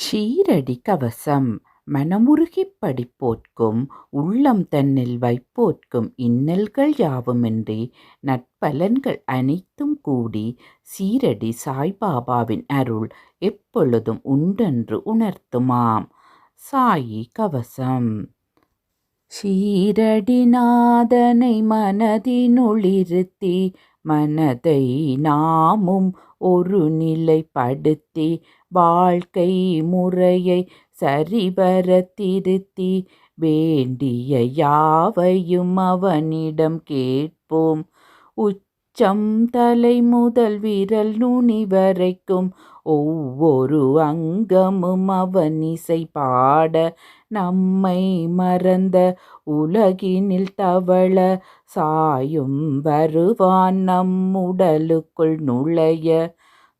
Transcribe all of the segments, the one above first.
ஷீரடி கவசம் மனமுருகிப் படிப்போர்க்கும் உள்ளம் தன்னில் வைப்போர்க்கும் இன்னல்கள் யாவுமின்றி நற்பலன்கள் அனைத்தும் கூடி சீரடி சாய்பாபாவின் அருள் எப்பொழுதும் உண்டென்று உணர்த்துமாம். சாயி கவசம். ஷீரடிநாதனை மனதினுளிருத்தி மனதை நாமும் ஒரு நிலைப்படுத்தி வாழ்க்கை முறையை சரிவர திருத்தி வேண்டிய யாவையும் அவனிடம் கேட்போம். உச்சம் தலை முதல் விரல் நுனி வரைக்கும் ஒவ்வொரு அங்கமும் அவன் இசை பாட நம்மை மறந்த உலகினில் தவள சாயும் வருவான் நம் உடலுக்குள் நுழைய.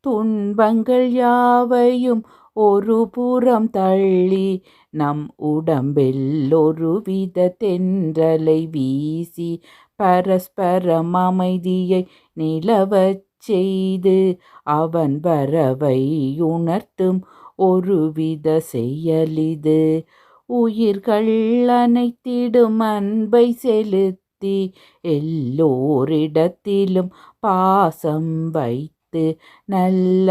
துன்பங்கள் யாவையும் ஒரு புறம் தள்ளி நம் உடம்பில் ஒரு வித தென்றலை வீசி பரஸ்பரம் அமைதியை நிலவச் செய்து அவன் வரவை உணர்த்தும் ஒருவித செயலிது உயிர்கள் அனைத்திடும் அன்பை செலுத்தி எல்லோரிடத்திலும் பாசம் வைத்து பார்த்து நல்ல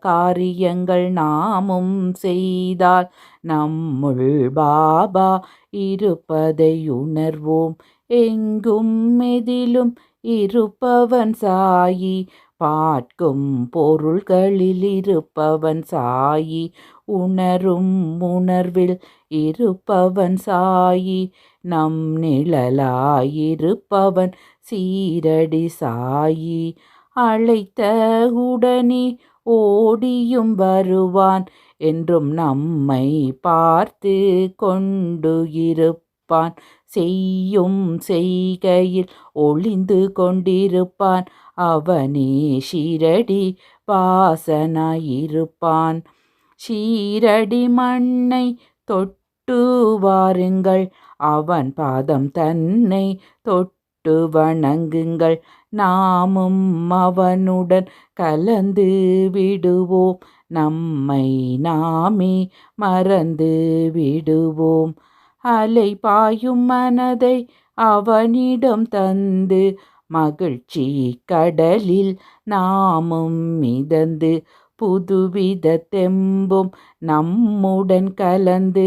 காரியங்கள் நாமும் செய்தால் நம்முள் பாபா இருப்பதை உணர்வோம். எங்கும் எதிலும் இருப்பவன் சாயி பார்க்கும் பொருள்களில் இருப்பவன் சாயி உணரும் உணர்வில் இருப்பவன் சாயி நம் நிழலாயிருப்பவன் சீரடி சாயி. அழைத்த உடனே ஓடியும் வருவான் என்றும் நம்மை பார்த்து கொண்டு இருப்பான். செய்யும் செய்கையில் ஒளிந்து கொண்டிருப்பான். அவனே ஷீரடி வாசனாயிருப்பான். ஷீரடி மண்ணை தொட்டு வாருங்கள். அவன் பாதம் தன்னை தொட்டு வணங்குங்கள். நாமும் அவனுடன் கலந்து விடுவோம். நம்மை நாமே மறந்து விடுவோம். அலை பாயும் மனதை அவனிடம் தந்து மகிழ்ச்சி கடலில் நாமும் மிதந்து புதுவித தெம்பும் நம்முடன் கலந்து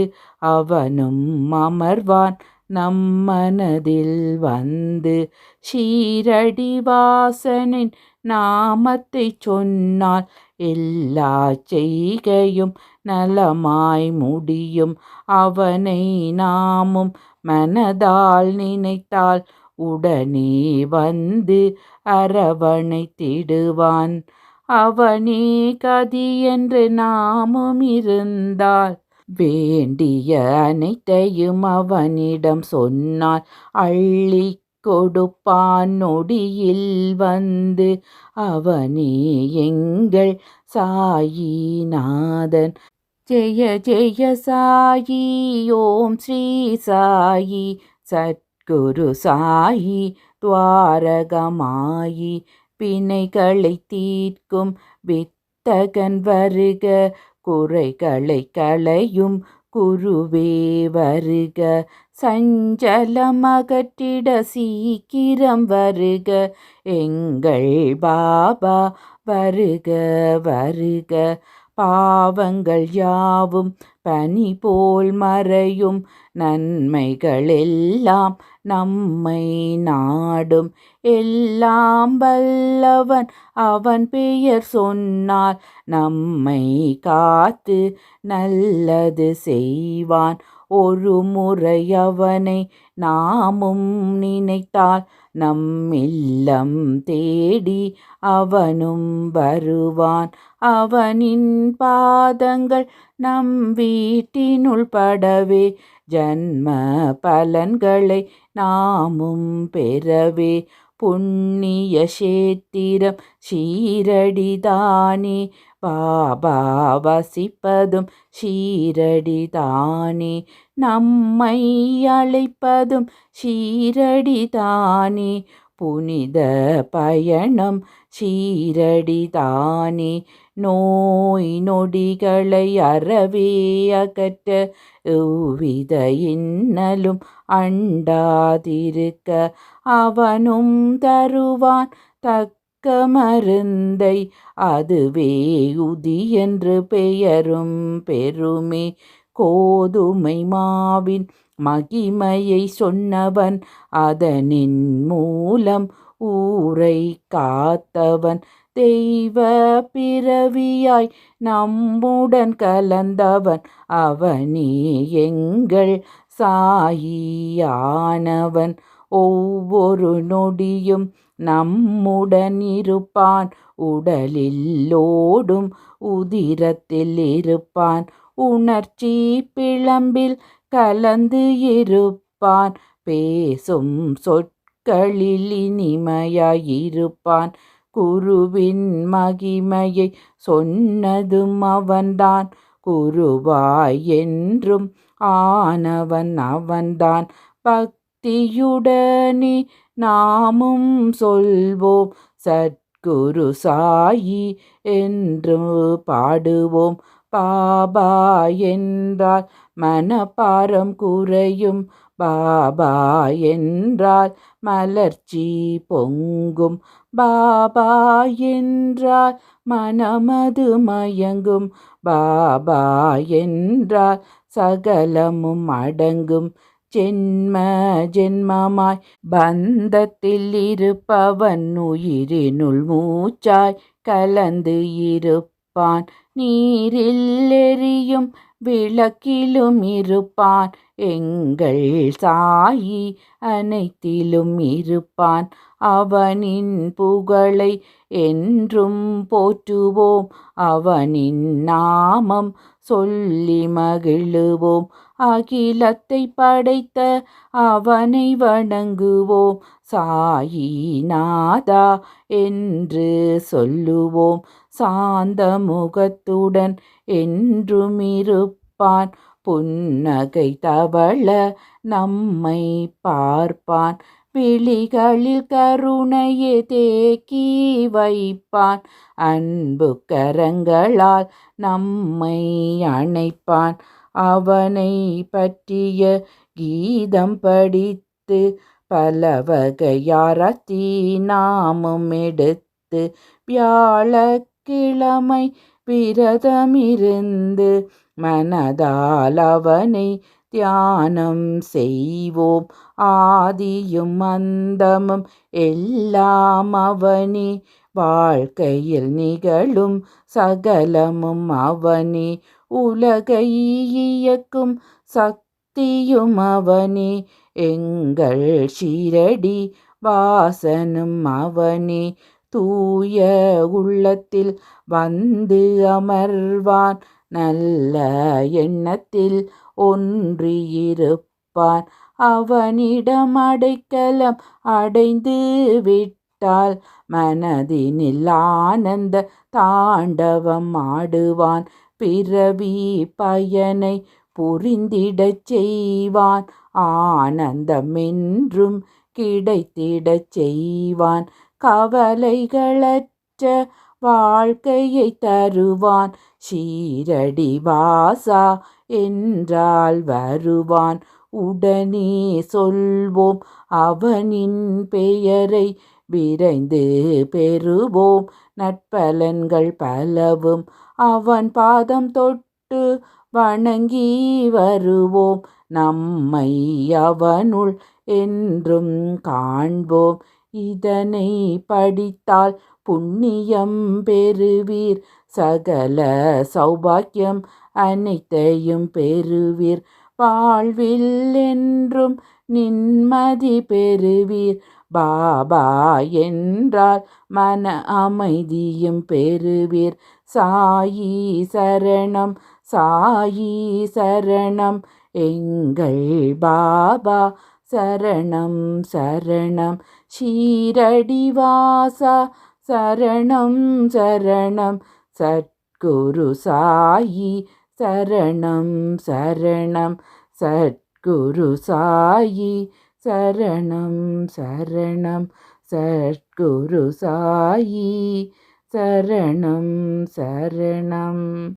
அவனும் அமர்வான். நம் மனதில் வந்து ஷீரடி வாசனின் நாமத்தை சொன்னால் எல்லா செய்கையும் நலமாய் முடியும். அவனை நாமும் மனதால் நினைத்தால் உடனே வந்து அரவணைத்திடுவான். அவனே கதி என்று நாமும் இருந்தால் வேண்டிய அனைத்தையும் அவனிடம் சொன்னால் அள்ளி கொடுப்பான் நொடியில் வந்து அவனே எங்கள் சாயிநாதன். ஜெய ஜெய சாயி ஓம் ஸ்ரீ சாயி சத்குரு சாயி துவாரகமாயி பிணைகளை தீர்க்கும் வித்தகன் வருக குறைகளை களையும் குருவே வருக. சஞ்சலம் அகற்றிட சீக்கிரம் வருக. எங்கள் பாபா வருக வருக. பாவங்கள் யாவும் பனி போல் மறையும். நன்மைகளெல்லாம் நம்மை நாடும். எல்லாம் வல்லவன் அவன் பெயர் சொன்னால் நம்மை காத்து நல்லது செய்வான். ஒரு முறை அவனை நாமும் நினைத்தால் நம் இல்லம் தேடி அவனும் வருவான். அவனின் பாதங்கள் நம் வீட்டினுள் படவே ஜன்ம பலன்களை நாமும் பெறவே. புண்ணிய சேத்திரம் ஷீரடிதானே பாபா வசிப்பதும் ஷீரடிதானே நம்மை அழைப்பதும் ஷீரடிதானே புனித பயணம் சீரடிதானே. நோய் நொடிகளை அறவே அகற்ற எவ்வித இன்னலும் அண்டாதிருக்க அவனும் தருவான் தக்க மருந்தை. அதுவே உதி என்று பெயரும் பெருமே. கோதுமை மாவின் மகிமையை சொன்னவன் அதனின் மூலம் ஊரை காத்தவன். தெய்வ பிறவியாய் நம்முடன் கலந்தவன் அவனே எங்கள் சாயியானவன். ஒவ்வொரு நொடியும் நம்முடன் இருப்பான் உடலில் ஓடும் உதிரத்தில் இருப்பான். உணர்ச்சி பிளம்பில் கலந்து இருப்பான். பேசும் சொற்களில் இனிமையாயிருப்பான். குருவின் மகிமையை சொன்னதும் அவன்தான். குருவாய் என்றும் ஆனவன் அவன்தான். பக்தியுடனே நாமும் சொல்வோம். சத்குரு சாயி என்று பாடுவோம். பாபா என்றால் மனப்பாரம் குறையும். பாபா என்றால் மலர்ச்சி பொங்கும். பாபா என்றால் மனமது மயங்கும். பாபா என்றால் சகலமும் அடங்கும். ஜென்ம ஜென்மமாய் பந்தத்தில் இருப்பவன் உயிரினுள் மூச்சாய் கலந்து இருப்பான். நீரில்லெறியும் விளக்கிலும் இருப்பான். எங்கள் சாயி அனைத்திலும் இருப்பான். அவனின் புகழை என்றும் போற்றுவோம். அவனின் நாமம் சொல்லி மகிழுவோம். அகிலத்தை படைத்த அவனை வணங்குவோம். சாயிநாதா என்று சொல்லுவோம். சாந்த முகத்துடன் என்றும் இருப்பான் புன்னகை தவள நம்மை பார்ப்பான். விழிகளில் கருணையை தேக்கி வைப்பான். அன்பு கரங்களால் நம்மை அணைப்பான். அவனை பற்றிய கீதம் படித்து பல வகையாரத்தி நாமும் எடுத்து வியாழக்கிழமை விரதமிருந்து மனதால் அவனை தியானம் செய்வோம். ஆதியும் அந்தமும் எல்லாம் அவனே. வாழ்க்கையில் நிகழும் சகலமும் அவனே. உலகை இயக்கும் சக்தியும் அவனே. எங்கள் ஷிரடி வாசனும் அவனே தூய உள்ளத்தில் வந்து அமர்வான். நல்ல எண்ணத்தில் ஒன்றியிருப்பான். அவனிடம் அடைக்கலம் அடைந்து விட்டால் மனதினில் ஆனந்த தாண்டவம் ஆடுவான். பிறவி பயனை புரிந்திடச் செய்வான். ஆனந்தமென்றும் கிடைத்திடச் செய்வான். கவலைகளற்ற வாழ்க்கையை தருவான். ஷீரடி வாசா என்றால் வருவான். உடனே சொல்வோம் அவனின் பெயரை விரைந்து பெறுவோம். நட்பலன்கள் பலவும் அவன் பாதம் தொட்டு வணங்கி வருவோம். நம்மை அவனுள் என்றும் காண்போம். இதனை படித்தால் புண்ணியம் பெறுவீர். சகல சௌபாக்கியம் அனைத்தையும் பெறுவீர். வாழ்வில் என்றும் நிம்மதி பெறுவீர். பாபா என்றால் மன அமைதியும் பெறுவீர். சாயி சரணம் சாயி சரணம். எங்கள் பாபா சரணம் சரணம். ஷீரடிவாசா சரணம் சரணம். சத்குரு சாயி சரணம் சரணம். சத்குரு சாயி சரணம் சரணம். சத்குரு சாயி சரணம் சரணம்.